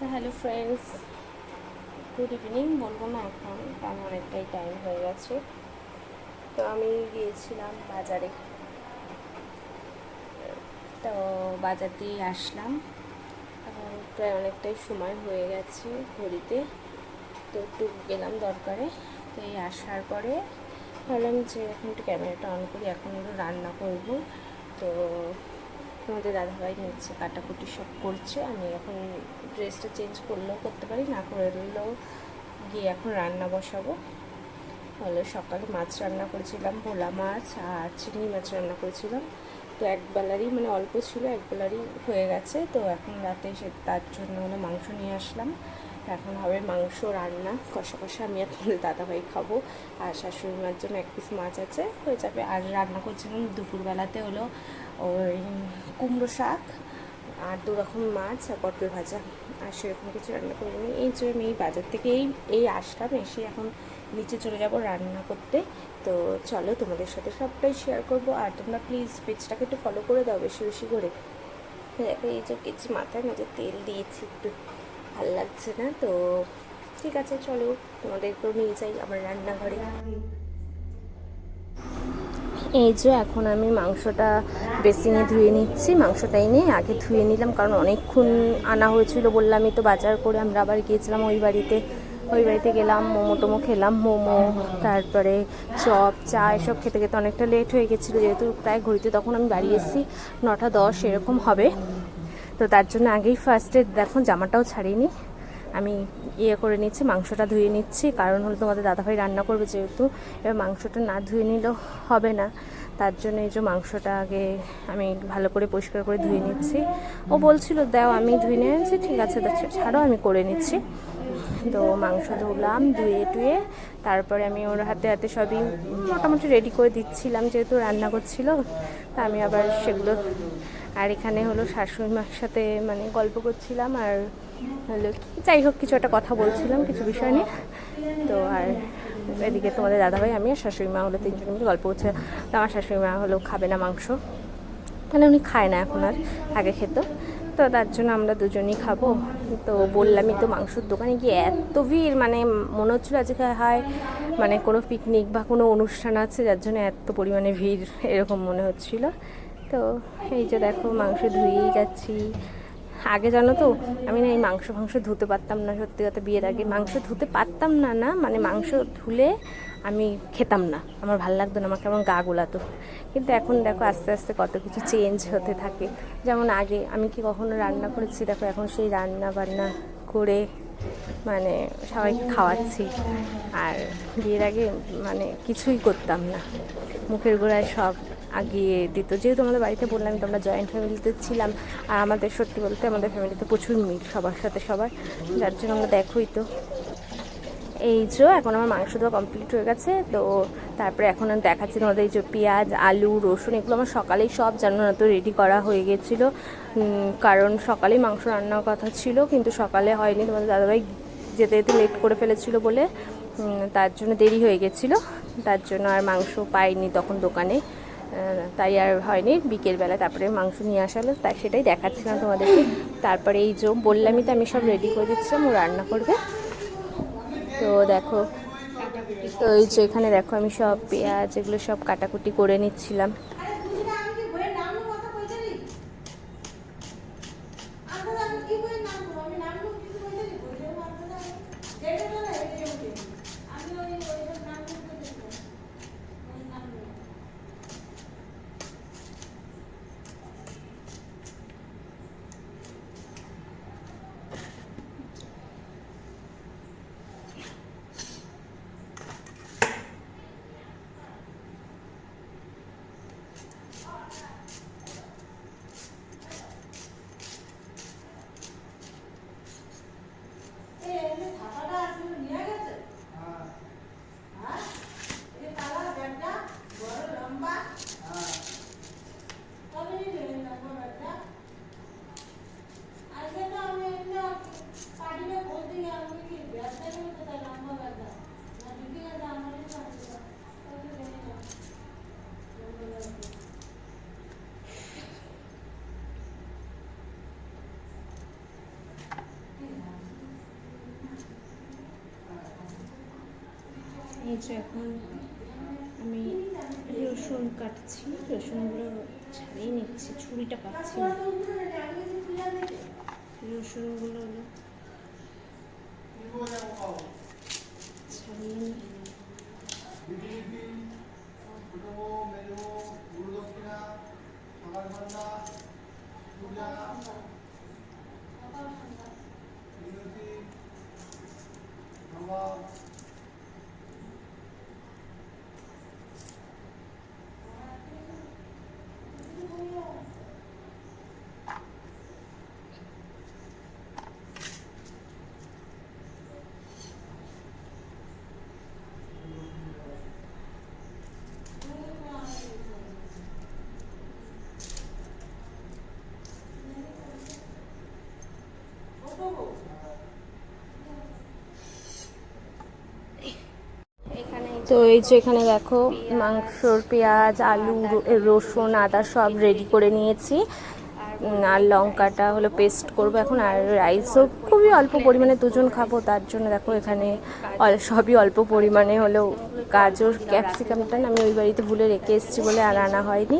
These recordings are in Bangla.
তো হ্যালো ফ্রেন্ডস গুড ইভিনিং বলব না এখন, কারণ অনেকটাই টাইম হয়ে গেছে। তো আমি গিয়েছিলাম বাজারে। তো বাজার দিয়ে আসলাম। এখন প্রায় অনেকটাই সময় হয়ে গেছে ঘড়িতে। তো একটু গেলাম দরকারে। তো এই আসার পরে ভাবলাম যে এখন একটু ক্যামেরাটা অন করি, এখন একটু রান্না করব। তো তোমাদের দাদাভাই নিচ্ছে কাটাকুটি সব করছে। আমি এখন ড্রেসটা চেঞ্জ করলেও করতে পারি, না করলেও গিয়ে এখন রান্না বসাবো। হলো সকালে মাছ রান্না করেছিলাম, ভোলা মাছ আর চিংড়ি মাছ রান্না করেছিলাম। তো এক বেলারই মানে অল্প ছিল, এক বেলারই হয়ে গেছে। তো এখন রাতে সে তার জন্য হলো মাংস নিয়ে আসলাম। এখন হবে মাংস রান্না। কষা কষা আমি আর দাদাভাই খাব আর শাশুড়ি মার জন্য এক পিস মাছ আছে, হয়ে যাবে। আর রান্না করছিলাম দুপুরবেলাতে হলো ওই কুমড়ো শাক আর দু রকম মাছ আর পটল ভাজা। আর সেরকম কিছু রান্না করিনি এই যে আমি এই বাজার থেকে এই এই আসলাম এসে এখন নিচে চলে যাব রান্না করতে। তো চলো তোমাদের সাথে সবটাই শেয়ার করব। আর তোমরা প্লিজ পেজটাকে একটু ফলো করে দাও বেশি বেশি করে। দেখো এই যে কিছু মাথায় মাঝে তেল দিয়েছি একটু। ভালো লাগছে না? তো ঠিক আছে, চলো তোমাদেরকেও নিয়ে যাই আমার রান্নাঘরে। এই যে এখন আমি মাংসটা বেসিনে ধুয়ে নিচ্ছি। মাংসটাই নিয়ে আগে ধুয়ে নিলাম, কারণ অনেকক্ষণ আনা হয়েছিল বললামই তো, বাজার করে আমরা আবার গিয়েছিলাম ওই বাড়িতে। ওই বাড়িতে গেলাম, মোমো টোমো খেলাম, মোমো, তারপরে চপ, চা, এসব খেতে খেতে অনেকটা লেট হয়ে গেছিল, যেহেতু প্রায় ঘড়িতে তখন আমি বাড়ি এসেছি, নটা দশ এরকম হবে। তো তার জন্য আগেই ফার্স্টে দেখো জামাটাও ছাড়িনি আমি ইয়ে করে নিচ্ছি, মাংসটা ধুয়ে নিচ্ছি। কারণ হলো তোমাদের দাদাভাই রান্না করবে যেহেতু, এবার মাংসটা না ধুয়ে নিলেও হবে না। তার জন্য এই যে মাংসটা আগে আমি ভালো করে পরিষ্কার করে ধুয়ে নিচ্ছি। ও বলছিল, দাও, আমি ধুয়ে নিয়ে আনছি, ঠিক আছে ছাড়ো, আমি করে নিচ্ছি। তো মাংস ধুলাম, ধুয়ে টুয়ে, তারপরে আমি ওর হাতে হাতে সবই মোটামুটি রেডি করে দিচ্ছিলাম, যেহেতু রান্না করছিল। তা আমি আবার সেগুলো আর এখানে হলো শাশুড়ি মার সাথে মানে গল্প করছিলাম আর হলো যাই হোক, কিছু একটা কথা বলছিলাম, কিছু বিষয় নিয়ে। তো আর এদিকে তোমাদের দাদাভাই, আমি আর শাশুড়ি মা হলো তিনজন মিলে গল্প করছে তো আমার শাশুড়ি মা হলো খাবে না মাংস। মানে উনি খায় না এখন আর, আগে খেত। তো তার জন্য আমরা দুজনেই খাব। তো বললামই তো মাংসর দোকানে গিয়ে এত ভিড় মানে মনে হচ্ছিল আজকে হয় মানে কোনো পিকনিক বা কোনো অনুষ্ঠান আছে, যার জন্য এত পরিমাণে ভিড়, এরকম মনে হচ্ছিল। তো এই যে দেখো মাংস ধুয়েই যাচ্ছি। আগে জানো তো, আমি না এই মাংস ফাংস ধুতে পারতাম না, সত্যি কথা বিয়ের আগে। মাংস ধুতে পারতাম না না মানে মাংস ধুলে আমি খেতাম না। আমার ভালো লাগতো না, আমার কেমন গা গোলাতো। কিন্তু এখন দেখো আস্তে আস্তে কত কিছু চেঞ্জ হতে থাকে। যেমন আগে আমি কি কখনো রান্না করেছি, দেখো এখন সেই রান্না বান্না করে মানে সবাইকে খাওয়াচ্ছি। আর বিয়ের আগে মানে কিছুই করতাম না। মুখের গোড়ায় সব আগিয়ে দিত। যেহেতু আমাদের বাড়িতে বললাম তো আমরা জয়েন্ট ফ্যামিলিতে ছিলাম, আর আমাদের সত্যি বলতে আমাদের ফ্যামিলিতে প্রচুর মিল সবার সাথে সবার, যার জন্য আমরা দেখোই তো। এই যে এখন আমার মাংস দেওয়া কমপ্লিট হয়ে গেছে, তো তারপরে এখন দেখাচ্ছি তোমাদের এই যে পেঁয়াজ, আলু, রসুন, এগুলো আমার সকালেই সব জানো না তো রেডি করা হয়ে গেছিল। কারণ সকালেই মাংস রান্নার কথা ছিল, কিন্তু সকালে হয়নি, তোমাদের দাদাভাই যেতে যেতে লেট করে ফেলেছিল বলে তার জন্য দেরি হয়ে গেছিল। তার জন্য আর মাংস পাইনি তখন দোকানে। তাই আর হয়নি। বিকেলবেলা তারপরে মাংস নিয়ে আসা হলো তাই সেটাই দেখাচ্ছিলাম তোমাদেরকে। তারপরে এই যে বললামই তো আমি সব রেডি করে দিচ্ছিলাম, ও রান্না করবে। তো দেখো, তো এই যে এখানে দেখো আমি সব পেঁয়াজ এগুলো সব কাটাকুটি করে নিচ্ছিলাম। এই যে এখন আমি রসুন কাটছি রসুনগুলো ছাড়িয়ে নিচ্ছি ছুরিটা পাচ্ছি রসুনগুলো নিই। তো এই যে এখানে দেখো মাংসর পেঁয়াজ, আলু রসুন, আদা সব রেডি করে নিয়েছি। আর লঙ্কাটা হলো পেস্ট করব এখন। আর রাইসও খুবই অল্প পরিমাণে দুজন খাব, তার জন্য দেখো এখানে সবই অল্প পরিমাণে হলো গাজর ক্যাপসিকামটা আমি ওই বাড়িতে ভুলে রেখে এসেছি বলে আর আনা হয়নি।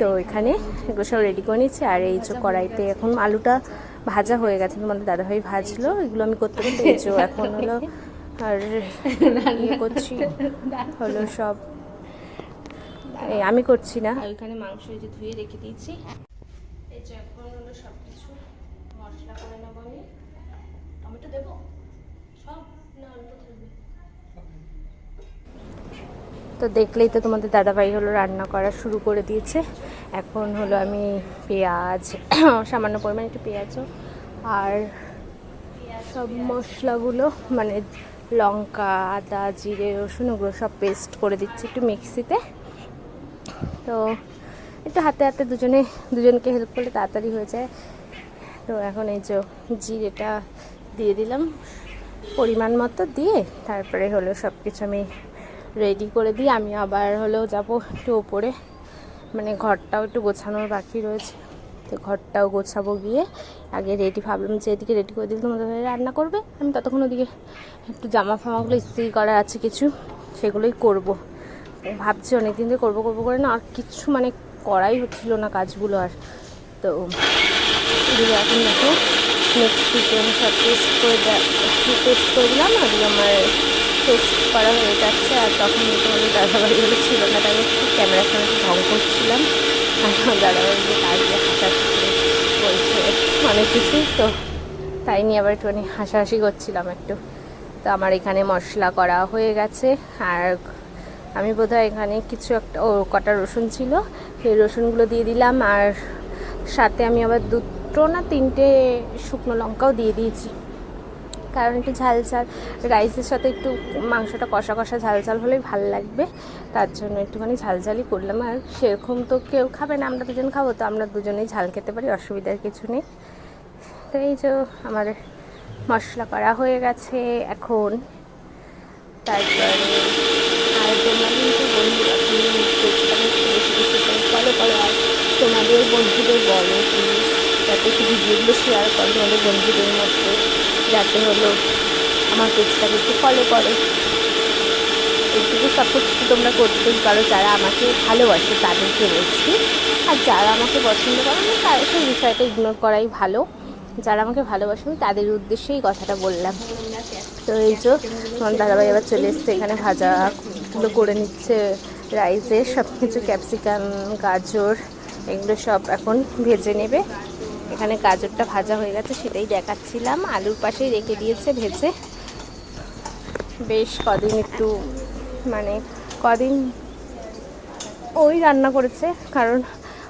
তো এখানে এগুলো সব রেডি করে নিচ্ছি আর এই যে কড়াইতে এখন আলুটা ভাজা হয়ে গেছে। তোমাদের দাদাভাই ভাজলো। এগুলো আমি করতে করতে এই এখন হলো আর ইয়ে করছি। হলো সব। এই আমি করছি না। ওইখানে মাংস যে ধুয়ে রেখে দিয়েছি। এই যে এখন হলো সব কিছু মশলা করে নেব আমি। টমেটো দেবো? সব? না অল্প থাকবে। তো দেখলেই তো তোমাদের দাদাভাই হলো রান্না করা শুরু করে দিয়েছে। এখন হলো আমি পেঁয়াজ সামান্য পরিমাণে একটু পেঁয়াজও আর সব মশলাগুলো মানে লঙ্কা, আদা, জিরে, রসুন ওগুলো সব পেস্ট করে দিচ্ছি একটু মিক্সিতে। তো একটু হাতে হাতে দুজনে, দুজনকে হেল্প করলে তাড়াতাড়ি হয়ে যায়। তো এখন এই যে জিরেটা দিয়ে দিলাম পরিমাণ মতো দিয়ে, তারপরে হলো সব কিছু আমি রেডি করে দিই আমি আবার হলো যাব একটু ওপরে। মানে ঘরটাও একটু গোছানোর বাকি রয়েছে। তো ঘরটাও গোছাবো গিয়ে। আগে রেডি ভাবলাম যে এদিকে রেডি করে দিলে তোমাদের ভাই রান্না করবে। আমি ততক্ষণ ওদিকে একটু জামা ফামাগুলো ইস্ত্রি করা আছে কিছু, সেগুলোই করব। ভাবছি অনেক দিন ধরে করব করব করে না, আর কিছু মানে করাই হচ্ছিল না কাজগুলো আর। তো এখন দেখো মিক্সিতে আমি সব টেস্ট করে টেস্ট করে দিলাম, আর আমার টেস্ট করা হয়ে যাচ্ছে, আর তখন তোমাদের দাদাবাড়িগুলো ছিল না, তাই আমি ক্যামেরার সামনে ঢং করছিলাম। আমার দাদাবাড়িকে কাজ হাসাচ্ছে, বলছে, অনেক কিছুই তো তাই নিয়ে আবার একটুখানি হাসাহাসি করছিলাম একটু। তো আমার এখানে মশলা করা হয়ে গেছে, আর আমি বোধহয় এখানে কিছু একটা, ও, কটা রসুন ছিল, সেই রসুনগুলো দিয়ে দিলাম, আর সাথে আমি আবার দুটো না তিনটে শুকনো লঙ্কাও দিয়ে দিয়েছি। কারণ একটু ঝাল ঝাল রাইসের সাথে একটু মাংসটা কষা কষা ঝাল ঝাল হলেই ভালো লাগবে। তার জন্য একটুখানি ঝাল ঝালই করলাম। আর সেরকম তো কেউ খাবে না, আমরা দুজন খাব, তো আমরা দুজনেই ঝাল খেতে পারি, অসুবিধার কিছু নেই। তো এই যে আমার মশলা করা হয়ে গেছে এখন। তারপরে আর তোমরা কিন্তু বন্ধুরা ফলো করো আর তোমাদের বন্ধুদের বলো প্লিজ যাতে একটু ভিডিওগুলো শেয়ার করো তোমাদের বন্ধুদের মধ্যে। যাতে হলো আমার পেজটাকে একটু ফলো করে। এইটুকু সাপোর্ট তোমরা করতেই পারো, যারা আমাকে ভালোবাসে তাদেরকে বলছি। আর যারা আমাকে পছন্দ করে না তাদের সেই বিষয়টা ইগনোর করাই ভালো। যারা আমাকে ভালোবাসে, আমি তাদের উদ্দেশ্যেই কথাটা বললাম। তো এই যে দাদাভাই এবার চলে এসছে, এখানে ভাজাগুলো করে নিচ্ছে, রাইসের সব কিছু ক্যাপসিকাম, গাজর, এগুলো সব এখন ভেজে নেবে। এখানে গাজরটা ভাজা হয়ে গেছে, সেটাই দেখাচ্ছিলাম। আলুর পাশেই রেখে দিয়েছে ভেজে। বেশ কদিন একটু মানে কদিন ওই রান্না করেছে, কারণ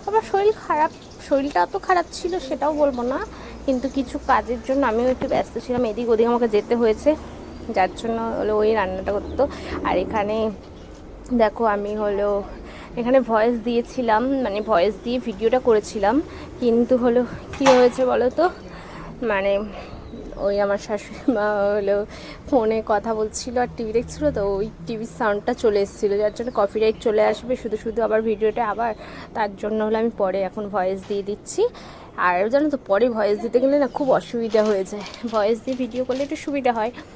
আমার শরীর খারাপ, শরীরটা অত খারাপ ছিল সেটাও বলব না, কিন্তু কিছু কাজের জন্য আমিও একটু ব্যস্ত ছিলাম, এদিক ওদিক আমাকে যেতে হয়েছে, যার জন্য হলো ওই রান্নাটা করতো। আর এখানে দেখো আমি হলো এখানে ভয়েস দিয়েছিলাম মানে ভয়েস দিয়ে ভিডিওটা করেছিলাম। কিন্তু হলো কী হয়েছে বলো তো মানে ওই আমার শাশুড়ি মা হলো ফোনে কথা বলছিল আর টিভি দেখছিলো তো ওই টিভির সাউন্ডটা চলে এসেছিল। যার জন্য কপিরাইট চলে আসবে শুধু শুধু আবার ভিডিওটা আবার তার জন্য হলো আমি পরে এখন ভয়েস দিয়ে দিচ্ছি। আর জানো তো পরে ভয়েস দিতে গেলে না খুব অসুবিধা হয়ে যায়। ভয়েস দিয়ে ভিডিও করলে একটু সুবিধা হয় হ্যাঁ,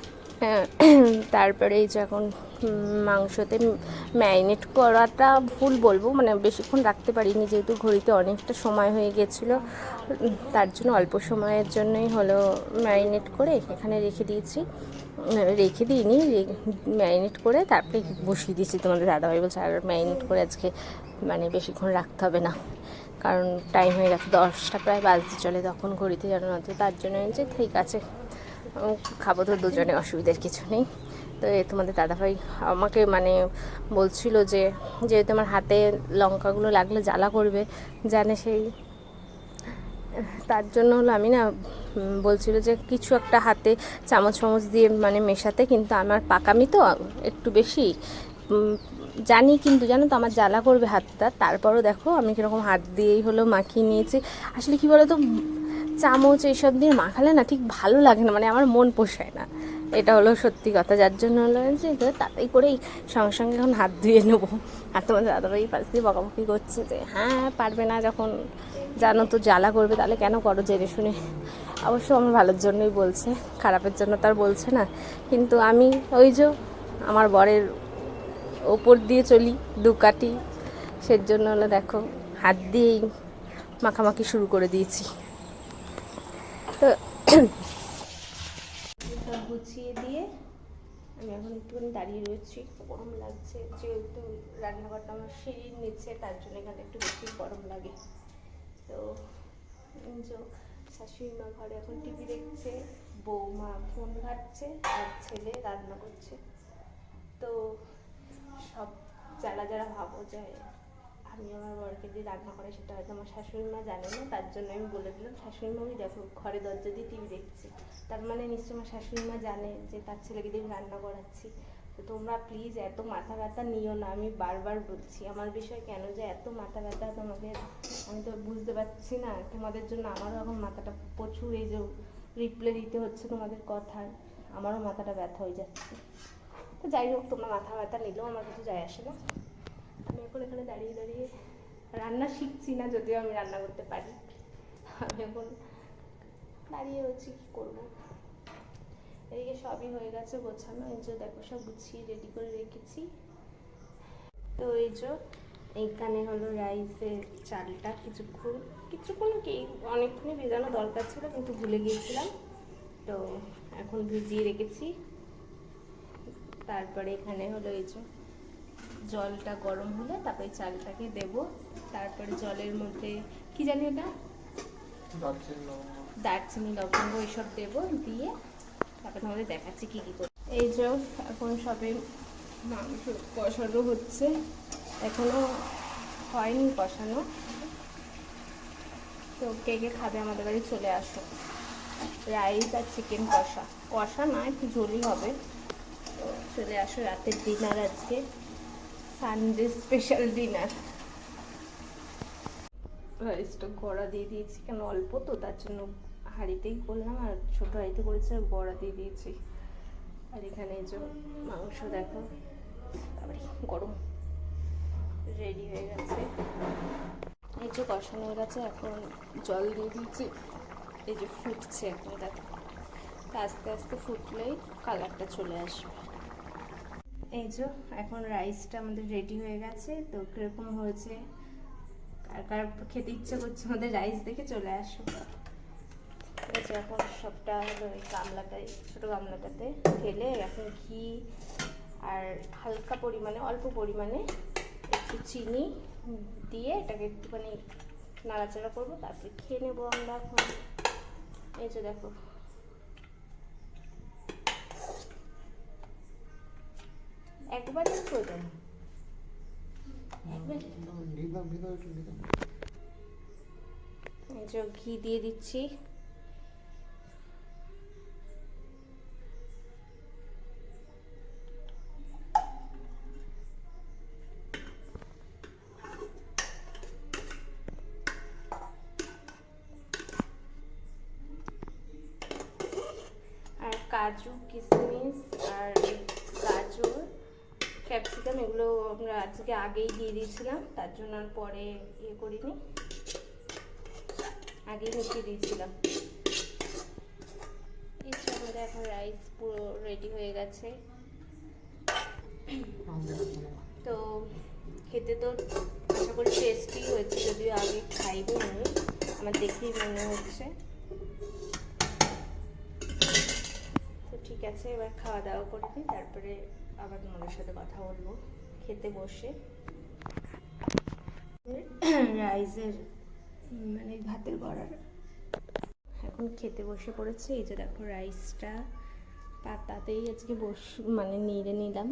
তারপরে এই যে এখন মাংসতে ম্যারিনেট করাটা ভুল বলব মানে বেশিক্ষণ রাখতে পারিনি যেহেতু ঘড়িতে অনেকটা সময় হয়ে গেছিল। তার জন্য অল্প সময়ের জন্যই হলো ম্যারিনেট করে এখানে রেখে দিয়েছি। রেখে দিইনি ম্যারিনেট করে তারপরে বসিয়ে দিয়েছি। তোমাদের দাদাভাই বলছে, আর ম্যারিনেট করে আজকে মানে বেশিক্ষণ রাখতে হবে না। কারণ টাইম হয়ে গেছে, দশটা প্রায় বাজতে চলে তখন ঘড়িতে জানো না, তো তার জন্য যে ঠিক আছে। খাব তো দুজনে, অসুবিধার কিছু নেই। তো তোমাদের দাদাভাই আমাকে মানে বলছিল যে, যেহেতু আমার হাতে লঙ্কাগুলো লাগলে জ্বালা করবে, জানে সেই, তার জন্য হলো আমি না বলছিল যে কিছু একটা হাতে চামচ চামচ দিয়ে মানে মেশাতে, কিন্তু আমার পাকামি তো একটু বেশি। জানি কিন্তু, জানো তো আমার জ্বালা করবে হাতটা, তারপরও দেখো আমি কীরকম হাত দিয়েই হলো মাখিয়ে নিয়েছি। আসলে কী বলো তো চামচ এইসব দিয়ে মাখালে না ঠিক ভালো লাগে না মানে আমার মন পোষায় না। এটা হলো সত্যি কথা, যার জন্য হলো যে তো তাড়াতাড়ি করেই সঙ্গে সঙ্গে এখন হাত ধুয়ে নেব। আর তোমার দাদাভাই পাশ দিয়ে বকাবকি করছে যে হ্যাঁ পারবে না যখন জানো তো জ্বালা করবে, তাহলে কেন করো জেনে শুনে? অবশ্য আমার ভালোর জন্যই বলছে, খারাপের জন্য তার বলছে না। কিন্তু আমি ওই যে আমার বরের ওপর দিয়ে চলি, দু কাটি সের জন্য হলো দেখো, হাত দিয়েই মাখামাখি শুরু করে দিয়েছি। তো সব গুছিয়ে দিয়ে আমি এখন একটুখানি দাঁড়িয়ে রয়েছি। গরম লাগছে, যেহেতু রান্নাঘরটা আমার সিঁড়ির নিচে, তার জন্য এখানে একটু বেশি গরম লাগে। তো শাশুড়ি মা ঘরে এখন টিভি দেখছে, বৌমা ফোন ঘাটছে, আর ছেলে রান্না করছে। তো সব যারা যারা ভাবো যে আমি আমার বরকে দিয়ে রান্না করে, সেটা হয়তো আমার শাশুড়ি মা জানে না, তার জন্য আমি বলে দিলাম শাশুড়ি মা দেখো, ঘরে দরজা দিয়ে টিভি দেখছে। তার মানে নিশ্চয়ই আমার শাশুড়ি মা জানে যে তার ছেলেকে দিয়ে রান্না করাচ্ছি। তো তোমরা প্লিজ এত মাথা ব্যথা নিও না, আমি বারবার বলছি। আমার বিষয়ে কেন যে এত মাথা ব্যথা তোমাদের আমি তো বুঝতে পারছি না। তোমাদের জন্য আমারও এখন মাথাটা প্রচুর এই যে রিপ্লে দিতে হচ্ছে তোমাদের কথার আমারও মাথাটা ব্যথা হয়ে যাচ্ছে। তো যাই হোক, তোমরা মাথা ব্যথা নিলেও আমার কিছু যায় আসে না। আমি এখন এখানে দাঁড়িয়ে দাঁড়িয়ে রান্না শিখছি না, যদিও আমি রান্না করতে পারি। আমি এখন দাঁড়িয়ে রয়েছি, কী করব? এদিকে সবই হয়ে গেছে গোছানো, এই যে দেখো সব গুছিয়ে রেডি করে রেখেছি। তো এই যে এইখানে হলো রাইসের চালটা, কিছুক্ষণ কিছুক্ষণ কি, অনেকক্ষণই ভেজানো দরকার ছিল, কিন্তু ভুলে গিয়েছিলাম। তো এখন ভিজিয়ে রেখেছি। তারপরে এখানে হলো এই যে জলটা গরম হলে তারপরে চালটাকে দেব। তারপরে জলের মধ্যে কি জানি এটা দারচিনি লবঙ্গ এইসব দেব দিয়ে তারপরে তোমাদের দেখাচ্ছি কি কি করছি। এই যে এখন সবে মাংস কষানো হচ্ছে এখনও হয়নি কষানো। তো কে কে খাবে আমাদের বাড়ি চলে আসো। রাইস আর চিকেন কষা। কষা না একটু ঝোলই হবে। তো চলে আসো রাতের ডিনার আজকে। সানডে স্পেশাল ডিনার রাইসটা গড়া দিয়ে দিয়েছি, কেন অল্প তো, তার জন্য হাঁড়িতেই করলাম, আর ছোটো হাঁড়িতে করেছি আর গড়া দিয়ে দিয়েছি। আর এখানে এই যে মাংস দেখো তারপরে গরম। রেডি হয়ে গেছে। এই যে কষানো হয়ে গেছে, এখন জল দিয়ে দিয়েছি। এই যে ফুটছে এখন, দেখো। আস্তে আস্তে ফুটলেই কালারটা চলে আসবে। এই যে, এখন রাইসটা আমাদের রেডি হয়ে গেছে, তো কীরকম হয়েছে? কার কার খেতে ইচ্ছে করছে আমাদের রাইস দেখে চলে আসো। ঠিক আছে এখন সবটা হলো ওই গামলাটায়, ছোটো গামলাটাতে ঢেলে এখন ঘি আর হালকা পরিমাণে, অল্প পরিমাণে একটু চিনি দিয়ে এটাকে একটুখানি নাড়াচাড়া করব, তারপরে খেয়ে নেব আমরা এখন। এই যে দেখো একবারই প্রয়োজন। একবার যে ঘি দিয়ে দিচ্ছি। আর কাজু কিশমিশ আর গাজর। ক্যাপসিকাম এগুলো আমরা আজকে আগেই দিয়ে দিয়েছিলাম, তার জন্য আর পরে ইয়ে করিনি। আগেই মিশিয়ে দিয়েছিলাম। আমাদের এখন রাইস পুরো রেডি হয়ে গেছে। তো খেতে তো আশা করি টেস্টি হয়েছে, যদিও আগে খাইনি আমি, আমার দেখেই মনে হচ্ছে। তো ঠিক আছে, এবার খাওয়া দাওয়া করে তারপরে আবার তোমাদের সাথে কথা বলব। খেতে বসে। রাইসের মানে ভাতের গড়ার এখন খেতে বসে পড়েছে। এই যে দেখো রাইসটা পাতাতেই আজকে বস মানে নিড়ে নিলাম।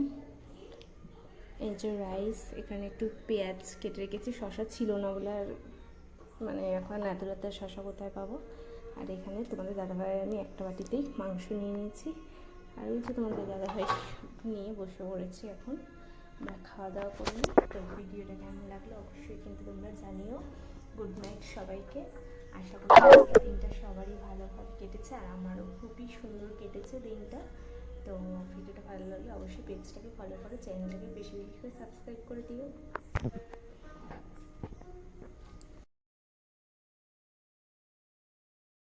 এই যে রাইস, এখানে একটু পেঁয়াজ কেটে রেখেছি। শশা ছিল না বলে আর মানে এখন এত রাতে শশা কোথায় পাবো? আর এখানে তোমাদের দাদাভাই আমি একটা বাটিতেই মাংস নিয়ে নিয়েছি। আর ওই যে তোমাদের দাদাভাই নিয়ে বসে পড়েছি এখন, আমরা খাওয়া দাওয়া করে তো ভিডিওটা কেমন লাগল অবশ্যই কিন্তু তোমরা জানিও। গুড নাইট সবাইকে। আশা করি দিনটা সবারই ভালোভাবে কেটেছে, আর আমারও খুবই সুন্দর কেটেছে দিনটা। তো ভিডিওটা ভালো লাগলে অবশ্যই পেজটাকে ফলো করো চ্যানেলটাকে বেশি বেশি করে সাবস্ক্রাইব করে দিও।